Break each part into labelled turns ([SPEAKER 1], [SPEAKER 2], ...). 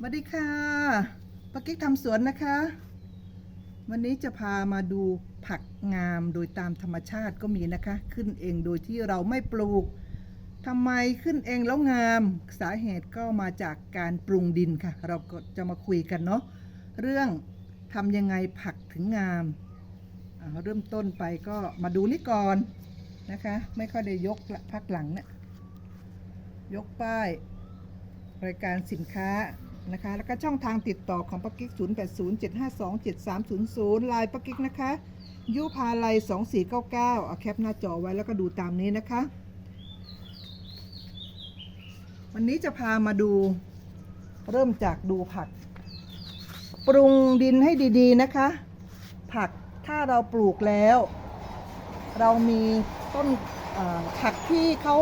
[SPEAKER 1] สวัสดีค่ะปากิ๊กทำสวนนะคะ วันนี้จะพามาดูผักงามโดยตามธรรมชาติก็มีนะคะ ขึ้นเองโดยที่เราไม่ปลูกทำไมขึ้นเองแล้วงามสาเหตุก็มาจากการปรุงดินค่ะ เราก็จะมาคุยกันเนาะเรื่องทำยังไงผักถึงงามอ่าเริ่มต้นไปก็มาดูนี่ก่อนนะคะ ไม่ค่อยได้ยกละพักหลังเนี่ยยกป้าย รายการสินค้า นะคะ แล้วก็ช่องทางติดต่อของปักกิ๊ก 0 8 0 7 5 2 7 3 0 0ไลน์ปักกิ๊กนะคะยูพาไล2499 เอาแคปหน้าจอไว้แล้วก็ดูตามนี้นะคะ วันนี้จะพามาดูเริ่มจากดูผัก ปรุงดินให้ดีๆนะคะ ผักถ้าเราปลูกแล้ว เรามีต้นผักที่เขา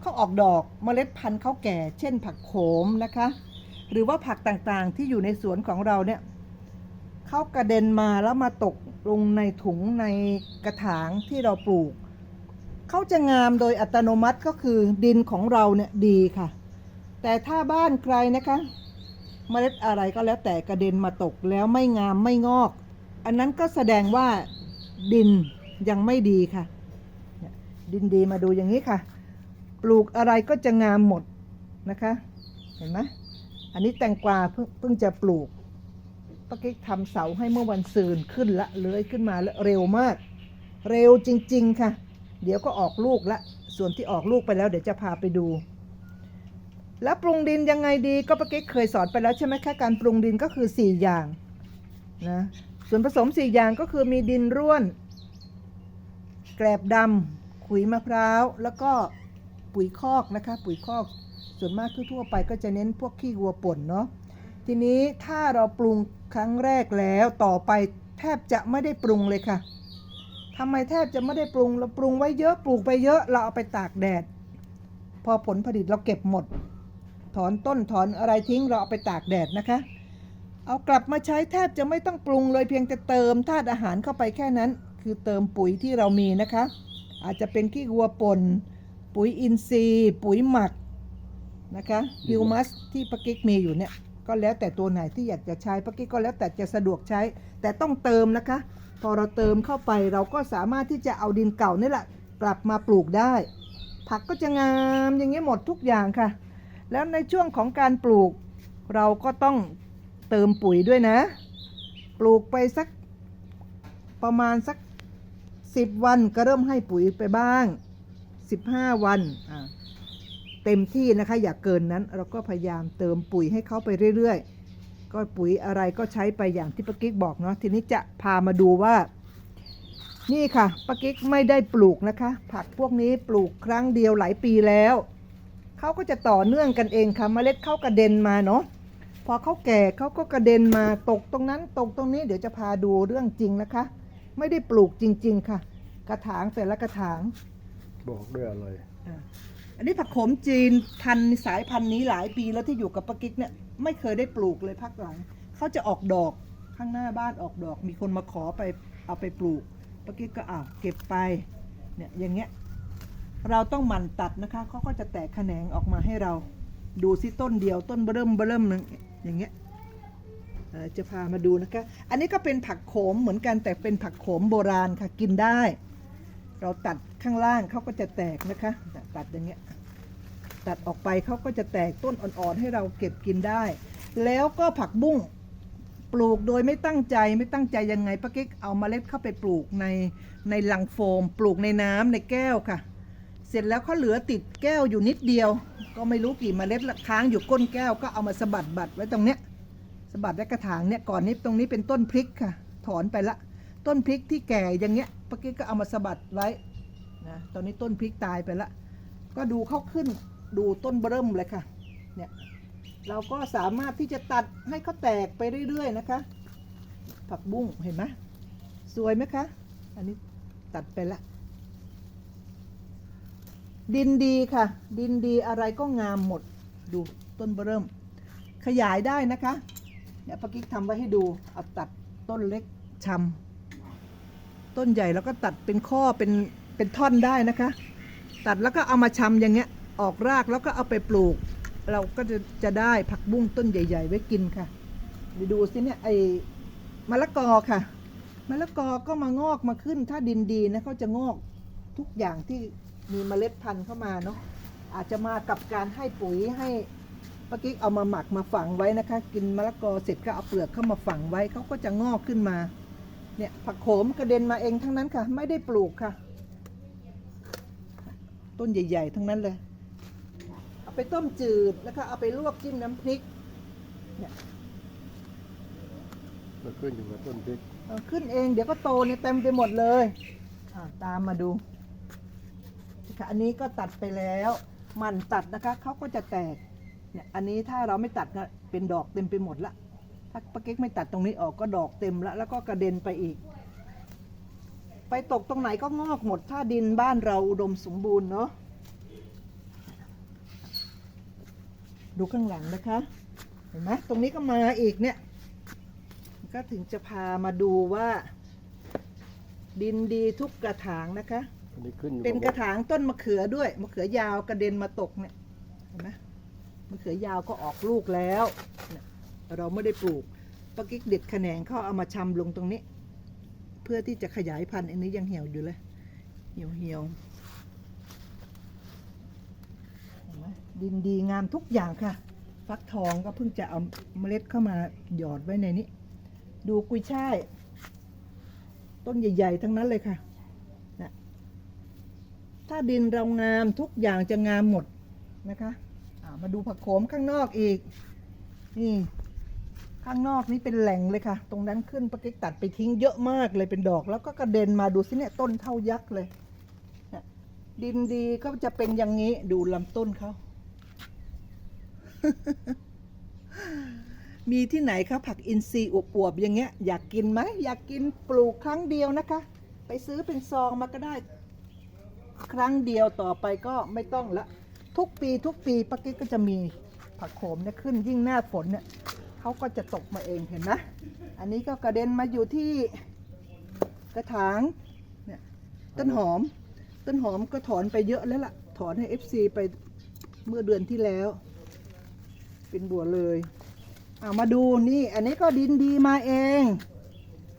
[SPEAKER 1] เขาออกดอกเมล็ดพันธุ์เขาแก่ เช่นผักโขมนะคะ หรือว่าผักต่างๆ ที่อยู่ในสวนของเราเนี่ยเขากระเด็นมาแล้วมาตกลงในถุงในกระถางที่เราปลูก เขาจะงามโดยอัตโนมัติก็คือดินของเราเนี่ยดีค่ะ แต่ถ้าบ้านใครนะคะเมล็ดอะไรก็แล้วแต่กระเด็นมาตกแล้วไม่งามไม่งอก อันนั้นก็แสดงว่าดินยังไม่ดีค่ะ ดินดีมาดูอย่างนี้ค่ะ ปลูกอะไรก็จะงามหมดนะคะ เห็นไหม อันนี้แตงกวาเพิ่งเพิ่งจะปลูกป้ากิ๊กทำเสาให้เมื่อวันซืนขึ้นละเลื้อยขึ้นมาแล้วเร็วมาก เร็วจริง ๆ ค่ะ เดี๋ยวก็ออกลูกละ ส่วนที่ออกลูกไปแล้วเดี๋ยวจะพาไปดู แล้วปรุงดินยังไงดีก็ป้ากิ๊กเคยสอนไปแล้วใช่ไหมคะการปรุงดินก็คือ 4 อย่างนะส่วนผสม 4 อย่างก็คือมีดินร่วน แกลบดำขุยมะพร้าว แล้วก็ปุ๋ยคอกนะคะ ปุ๋ยคอก ส่วนมากทั่วๆไปก็จะเน้นพวกขี้วัวป่นเนาะทีนี้ถ้าเราปรุงครั้งแรกแล้วต่อไปแทบจะไม่ได้ปรุงเลยค่ะทำไมแทบจะไม่ได้ปรุงเราปรุงไว้เยอะปลูกไปเยอะเราเอาไปตากแดด พอผลผลิตเราเก็บหมด ถอนต้นถอนอะไรทิ้งเราเอาไปตากแดดนะคะ เอากลับมาใช้แทบจะไม่ต้องปรุงเลยเพียงแต่เติมธาตุอาหารเข้าไปแค่นั้น คือเติมปุ๋ยที่เรามีนะคะ อาจจะเป็นขี้วัวป่นปุ๋ยอินทรีย์ ปุ๋ยหมัก นะคะฮิวมัสที่ปากิ๊กมีอยู่เนี่ยก็แล้วแต่ตัวไหนที่อยากจะใช้ปากิ๊กก็แล้วแต่จะสะดวกใช้ แต่ต้องเติมนะคะ พอเราเติมเข้าไปเราก็สามารถที่จะเอาดินเก่านี่แหละกลับมาปลูกได้ ผักก็จะงามอย่างเงี้ยหมดทุกอย่างค่ะ แล้วในช่วงของการปลูก เราก็ต้องเติมปุ๋ยด้วยนะ ปลูกไปสักประมาณสัก 10 วันก็เริ่มให้ปุ๋ยไปบ้าง 15 วันอ่า เต็มที่นะคะอย่าเกินนั้น เราก็พยายามเติมปุ๋ยให้เขาไปเรื่อยๆ ก็ปุ๋ยอะไรก็ใช้ไปอย่างที่ป้ากิ๊กบอกเนาะทีนี้จะพามาดูว่า นี่ค่ะป้ากิ๊กไม่ได้ปลูกนะคะ ผักพวกนี้ปลูกครั้งเดียวหลายปีแล้วเขาก็จะต่อเนื่องกันเองค่ะเมล็ดเขากระเด็นมาเนาะพอเขาแก่เขาก็กระเด็นมาตกตรงนั้นตกตรงนี้เดี๋ยวจะพาดูเรื่องจริงนะคะ ไม่ได้ปลูกจริง ๆ ค่ะ กระถางแต่ละกระถาง
[SPEAKER 2] บอกด้วยอะไร
[SPEAKER 1] อันนี้ผักโขมจีนพันธุ์สายพันธุ์นี้หลายปีแล้วที่อยู่กับปากิ๊กเนี่ยไม่เคยได้ปลูกเลยพักหลังเขาจะออกดอกข้างหน้าบ้านออกดอก มีคนมาขอไปเอาไปปลูกปากิ๊กก็อ้าวเก็บไปเนี่ยอย่างเงี้ยเราต้องหมั่นตัดนะคะเขาก็จะแตกแขนงออกมาให้เราดูซิต้นเดียวต้นเบิ่มเบิ่มนึงอย่างเงี้ยจะพามาดูนะคะ อันนี้ก็เป็นผักโขมเหมือนกันแต่เป็นผักโขมโบราณค่ะกินได้ เราตัดข้างล่างเขาก็จะแตกนะคะ ตัดอย่างเงี้ย ตัดออกไปเขาก็จะแตกต้นอ่อนๆให้เราเก็บกินได้ แล้วก็ผักบุ้งปลูกโดยไม่ตั้งใจไม่ตั้งใจยังไงป้ากิ๊กเอามาเมล็ดเข้าไปปลูกในในลังโฟม ปลูกในน้ำในแก้วค่ะ เสร็จแล้วเขาเหลือติดแก้วอยู่นิดเดียว ก็ไม่รู้กี่เมล็ดละค้างอยู่ก้นแก้วก็เอามาสะบัดบัดไว้ตรงเนี้ยสะบัดไว้กระถางเนี่ยก่อนนี้ตรงนี้เป็นต้นพริกค่ะ ถอนไปละต้นพริกที่แก่อย่างเงี้ยป้ากิ๊กก็เอามาสะบัดไว้นะตอนนี้ต้นพริกตายไปละก็ดูเขาขึ้น ดูต้นเบิ่มเลยค่ะเนี่ยเราก็สามารถที่จะตัดให้เขาแตกไปเรื่อย ๆ นะคะ ผักบุ้งเห็นไหมสวยไหมคะ อันนี้ตัดไปละ ดินดีค่ะ ดินดีอะไรก็งามหมดดูต้นเบิ่ม ขยายได้นะคะเนี่ยป้ากิ๊กทำไว้ให้ดูเอาตัดต้นเล็กชำต้นใหญ่แล้วก็ตัดเป็นข้อเป็นเป็นท่อนได้นะคะ ตัดแล้วก็เอามาชำอย่างเงี้ย ออกรากแล้วก็เอาไปปลูก เราก็จะจะได้ผักบุ้งต้นใหญ่ ๆ ไว้กินค่ะไปดูสิเนี่ยไอ้มะละกอค่ะมะละกอก็มางอกมาขึ้น ถ้าดินดีนะเขาจะงอกทุกอย่างที่มีเมล็ดพันธุ์เข้ามาเนาะอาจจะมากับการให้ปุ๋ยให้ปากิ๊กเอามาหมักมาฝังไว้นะคะ กินมะละกอเสร็จก็เอาเปลือกเข้ามาฝังไว้เขาก็จะงอกขึ้นมาเนี่ยผักโขมกระเด็นมาเองทั้งนั้นค่ะ ไม่ได้ปลูกค่ะ ต้นใหญ่ ๆ ทั้งนั้นเลย เอาไปต้มจืดแล้วก็เอาไปลวกจิ้มน้ำพริกเนี่ย
[SPEAKER 2] มันขึ้นอยู่กับต้นพริก
[SPEAKER 1] เอาขึ้นเองเดี๋ยวก็โตเนี่ยเต็มไปหมดเลยอ่าตามมาดูค่ะอันนี้ก็ตัดไปแล้วมันตัดนะคะเขาก็จะแตกเนี่ยอันนี้ถ้าเราไม่ตัดก็เป็นดอกเต็มไปหมดละถ้าปาเก๊กไม่ตัดตรงนี้ออกก็ดอกเต็มละแล้วก็กระเด็นไปอีก ไปตกตรงไหนก็งอกหมดถ้าดินบ้านเราอุดมสมบูรณ์เนาะ ดูข้างหลังนะคะ เห็นไหมตรงนี้ก็มาอีกเนี่ย ก็ถึงจะพามาดูว่า ดินดีทุกกระถางนะคะ
[SPEAKER 2] อันนี้ขึ้นอยู่
[SPEAKER 1] เป็นก
[SPEAKER 2] กั
[SPEAKER 1] ระ
[SPEAKER 2] บ
[SPEAKER 1] ถางต้นมะเขือด้วย มะเขือยาวกระเด็นมาตกเนี่ยเห็นไหมมะเขือยาวก็ออกลูกแล้วเนี่ยเราไม่ได้ปลูกปากิ๊กเด็ดแขนงเขาเอามาชำลงตรงนี้ เพื่อที่จะขยายพันธุ์อันนี้ยังเหี่ยวอยู่เลย เหี่ยวเหี่ยวเห็นไหม ดินดีงามทุกอย่างค่ะ ฟักทองก็เพิ่งจะเอาเมล็ดเข้ามาหยอดไว้ในนี้ ดูกุยช่าย ต้นใหญ่ ๆ ทั้งนั้นเลยค่ะนะถ้าดินเรางามทุกอย่างจะงามหมดนะคะมาดูผักโขมข้างนอกอีก นี่ข้างนอกนี่เป็นแหล่งเลยค่ะ ตรงนั้นขึ้นปากิ๊กตัดไปทิ้งเยอะมากเลยเป็นดอก แล้วก็กระเด็นมาดูสิเนี่ยต้นเท่ายักษ์เลยเนี่ยดินดีก็จะเป็นอย่างนี้ดูลำต้นเขา มีที่ไหนคะผักอินทรีย์อวบๆอย่างเงี้ย อยากกินไหมอยากกินปลูกครั้งเดียวนะคะ ไปซื้อเป็นซองมาก็ได้ ครั้งเดียวต่อไปก็ไม่ต้องละ ทุกปีทุกปีป้ากิ๊กก็จะมีผักโขมเนี่ยขึ้นยิ่งหน้าฝนเนี่ยเขาก็จะตกมาเองเห็นไหมอันนี้ก็กระเด็นมาอยู่ที่กระถางเนี่ยต้นหอม ต้นหอมก็ถอนไปเยอะแล้วล่ะ ถอนให้ FC ไปเมื่อเดือนที่แล้ว เป็นบัวเลยเอามาดูนี่อันนี้ก็ดินดีมาเอง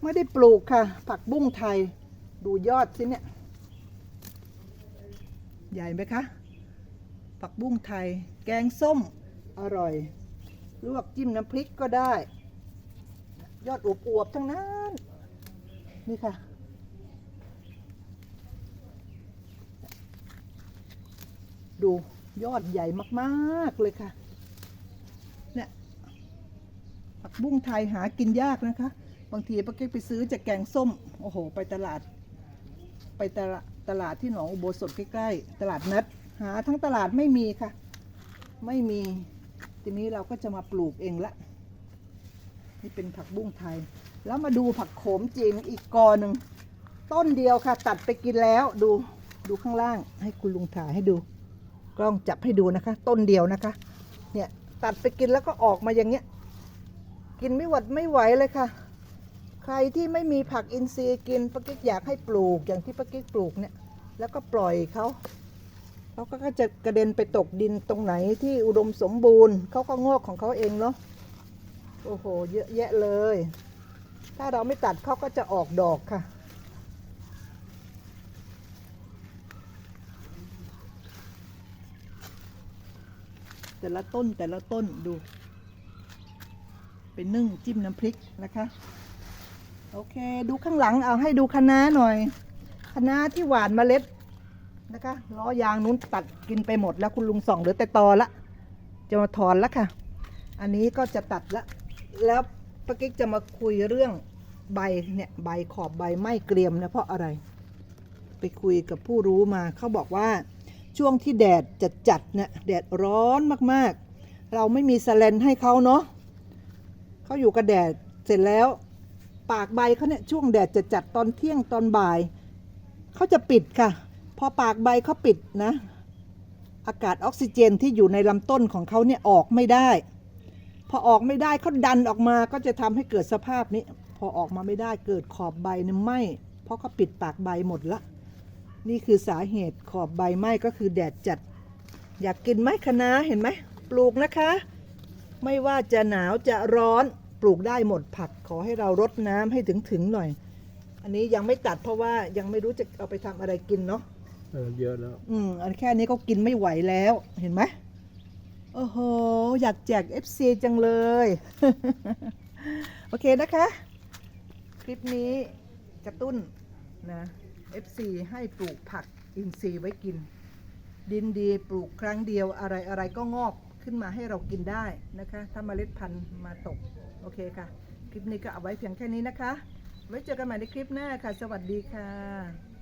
[SPEAKER 1] ไม่ได้ปลูกค่ะ ผักบุ้งไทยดูยอดสิเนี่ย ใหญ่ไหมคะ ผักบุ้งไทย แกงส้มอร่อย ลวกจิ้มน้ำพริกก็ได้ ยอดอวบๆทั้งนั้น นี่ค่ะดูยอดใหญ่มาก ๆ เลยค่ะ เนี่ย ผักบุ้งไทยหากินยากนะคะ บางทีป้าเก๊กไปซื้อจากแกงส้ม โอ้โห ไปตลาด ไปตลาดตลาดที่หนองอุโบสถใกล้ๆ ตลาดนัด หาทั้งตลาดไม่มีค่ะ ไม่มี ทีนี้เราก็จะมาปลูกเองละ นี่เป็นผักบุ้งไทย แล้วมาดูผักโขมจีนอีกกอหนึ่ง ต้นเดียวค่ะ ตัดไปกินแล้ว ดู ดูข้างล่าง ให้คุณลุงถ่ายให้ดู กล้องจับให้ดูนะคะ ต้นเดียวนะคะ เนี่ย ตัดไปกินแล้วก็ออกมาอย่างเงี้ย กินไม่หวัดไม่ไหวเลยค่ะ ใครที่ไม่มีผักอินทรีย์กินป้ากิ๊กอยากให้ปลูกอย่างที่ป้ากิ๊กปลูกเนี่ย แล้วก็ปล่อยเขาเขาก็จะกระเด็นไปตกดินตรงไหนที่อุดมสมบูรณ์เขาก็งอกของเขาเองเนาะโอ้โห เยอะแยะเลย ถ้าเราไม่ตัดเขาก็จะออกดอกค่ะ แต่ละต้นแต่ละต้นดู เป็นนึ่งจิ้มน้ำพริกนะคะ โอเค ดูข้างหลังเอาให้ดูคะน้าหน่อยคะน้าที่หวานเมล็ดนะคะล้อยางนู้นตัดกินไปหมดแล้วคุณลุงส่องเหลือแต่ตอละ จะมาถอนล้วค่ะ อันนี้ก็จะตัดละ แล้วป้ากิ๊กจะมาคุยเรื่องใบเนี่ยใบขอบใบไม่เกรียมนะเพราะอะไร ไปคุยกับผู้รู้มาเขาบอกว่าช่วงที่แดดจัดจัดเนี่ยแดดร้อนมากๆ เราไม่มีสแลนให้เขาเนาะ เขาอยู่กับแดดเสร็จแล้ว ปากใบเขาเนี่ยช่วงแดดจะจัดตอนเที่ยงตอนบ่ายเขาจะปิดค่ะ พอปากใบเขาปิดนะ อากาศออกซิเจนที่อยู่ในลำต้นของเขาเนี่ยออกไม่ได้ พอออกไม่ได้เขาดันออกมาก็จะทำให้เกิดสภาพนี้ พอออกมาไม่ได้เกิดขอบใบเนี่ยไหมเพราะเขาปิดปากใบหมดละ นี่คือสาเหตุขอบใบไหมก็คือแดดจัด อยากกินไหมคะน้าเห็นไหมปลูกนะคะ ไม่ว่าจะหนาวจะร้อนปลูกได้หมดผักขอให้เรารดน้ำให้ถึงถึงๆหน่อย อันนี้ยังไม่ตัดเพราะว่ายังไม่รู้จะเอาไปทำอะไรกินเนาะ
[SPEAKER 2] เออเยอะแล้ว
[SPEAKER 1] อืมอันแค่นี้ก็กินไม่ไหวแล้วเห็นไหมโอ้โห อยากแจก FC จังเลย โอเคนะคะ คลิปนี้กระตุ้นนะ FC ให้ปลูกผักอินทรีย์ไว้กิน ดินดีปลูกครั้งเดียวอะไรอะไรก็งอก ขึ้นมาให้เรากินได้นะคะ ถ้าเมล็ดพันธุ์มาตก โอเคค่ะ คลิปนี้ก็เอาไว้เพียงแค่นี้นะคะ ไว้เจอกันใหม่ในคลิปหน้าค่ะ สวัสดีค่ะ